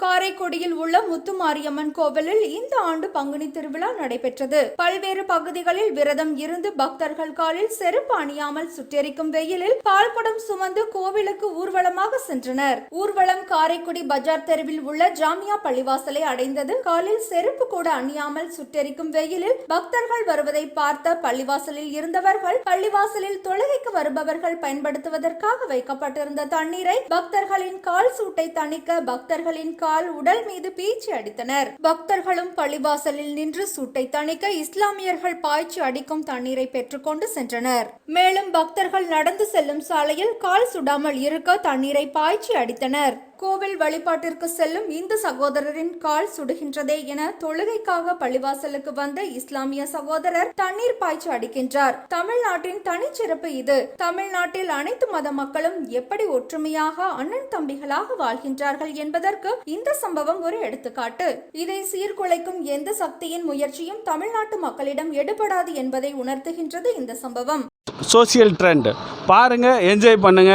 காரைக்குடியில் உள்ள முத்துமாரியம்மன் கோவிலில் இந்த ஆண்டு பங்குனி திருவிழா நடைபெற்றது. பல்வேறு பகுதிகளில் விரதம் இருந்து பக்தர்கள் காலில் செருப்பு அணியாமல் சுட்டெரிக்கும் வெயிலில் பால்குடம் சுமந்து கோவிலுக்கு ஊர்வலமாக சென்றனர். ஊர்வலம் காரைக்குடி பஜார் தெருவில் உள்ள ஜாமியா பள்ளிவாசலை அடைந்தது. காலில் செருப்பு கூட அணியாமல் சுட்டெரிக்கும் வெயிலில் பக்தர்கள் வருவதை பார்த்த பள்ளிவாசலில் இருந்தவர்கள் பள்ளிவாசலில் தொழுகைக்கு வருபவர்கள் பயன்படுத்துவதற்காக வைக்கப்பட்டிருந்த தண்ணீரை பக்தர்களின் கால் சூட்டை தணிக்க பக்தர்களின் கால் உடல் மீது பீச்சி அடித்தனர். பக்தர்களும் பள்ளிவாசலில் நின்று சூட்டை தணிக்க இஸ்லாமியர்கள் பாய்ச்சி அடிக்கும் தண்ணீரை பெற்றுக்கொண்டு சென்றனர். மேலும் பக்தர்கள் நடந்து செல்லும் சாலையில் கால் சுடாமல் இருக்க தண்ணீரை பாய்ச்சி அடித்தனர். கோவில் வழிபாட்டிற்கு செல்லும் இந்து சகோதரரின் கால் சுடுகின்றதே என தொழுகைக்காக பள்ளிவாசலுக்கு வந்த இஸ்லாமிய சகோதரர் தண்ணீர் பாய்ச்சி அடிக்கின்றார். தமிழ்நாட்டின் தனிச்சிறப்பு இது. தமிழ்நாட்டில் அனைத்து மத மக்களும் எப்படி ஒற்றுமையாக அண்ணன் தம்பிகளாக வாழ்கின்றார்கள் என்பதற்கு இந்த சம்பவம் ஒரு எடுத்துக்காட்டு. இதை சீர்குலைக்கும் எந்த சக்தியின் முயற்சியும் தமிழ்நாட்டு மக்களிடம் எடுபடாது என்பதை உணர்த்துகின்றது இந்த சம்பவம். சோசியல் ட்ரெண்ட் பாருங்க என்ஜாய் பண்ணுங்க.